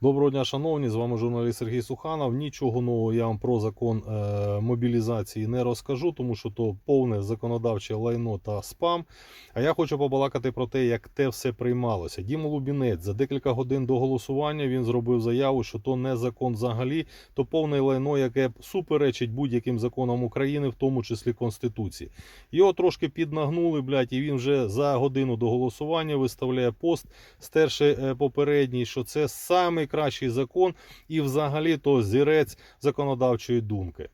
Доброго дня, шановні! З вами журналіст Сергій Суханов. Нічого нового я вам про закон е, мобілізації не розкажу, тому що то повне законодавче лайно та спам. А я хочу побалакати про те, як те все приймалося. Діма Лубінець за декілька годин до голосування він зробив заяву, що то не закон взагалі, то повне лайно, яке суперечить будь-яким законам України, в тому числі Конституції. Його трошки піднагнули, блядь, і він вже за годину до голосування виставляє пост, стерши е, попередній, що це самий кращий закон і взагалі то зірець законодавчої думки.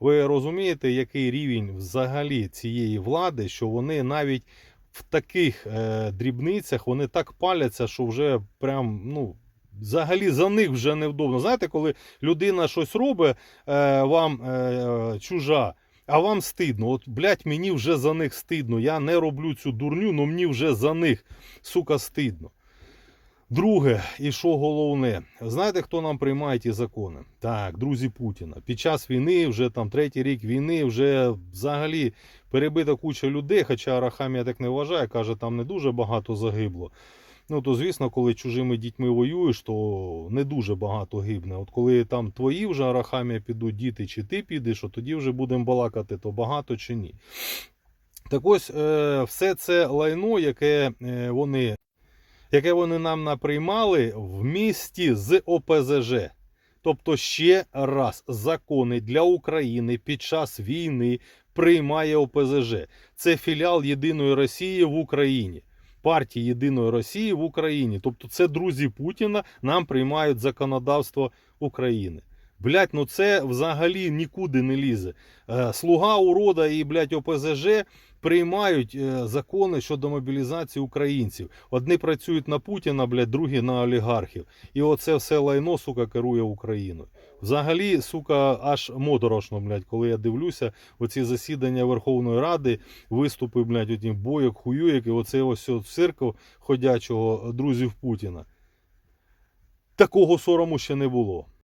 Ви розумієте, який рівень взагалі цієї влади, що вони навіть в таких е, дрібницях вони так паляться, що вже прям ну. Взагалі за них вже невдобно. Знаєте, коли людина щось робить е, вам е, чужа, а вам стидно. От, блядь, мені вже за них стидно. Я не роблю цю дурню, але мені вже за них, сука, стидно. Друге, і що головне, знаєте, хто нам приймає ті закони? Так, друзі Путіна. Під час війни, вже там третій рік війни, вже взагалі перебита куча людей, хоча Арахамія так не вважає, каже, там не дуже багато загибло. Ну, то звісно, коли чужими дітьми воюєш, то не дуже багато гибне. От коли там твої вже Арахамія підуть діти, чи ти підеш, то тоді вже будемо балакати, то багато чи ні. Так ось, е, все це лайно, яке е, вони яке вони нам наприймали в місті з ОПЗЖ. Тобто, ще раз, закони для України під час війни приймає ОПЗЖ. Це філіал Єдиної Росії в Україні. Партії Єдиної Росії в Україні. Тобто, це друзі Путіна нам приймають законодавство України. Блять, ну це взагалі нікуди не лізе. Е, Слуга урода і блять ОПЗЖ приймають е, закони щодо мобілізації українців. Одні працюють на Путіна, блядь, другі на олігархів. І оце все лайно, сука, керує Україною. Взагалі, сука, аж моторошно, блядь, коли я дивлюся оці засідання Верховної Ради, виступи, блядь, отім бойок, хуюєк, і оце ось цирку ходячого друзів Путіна. Такого сорому ще не було.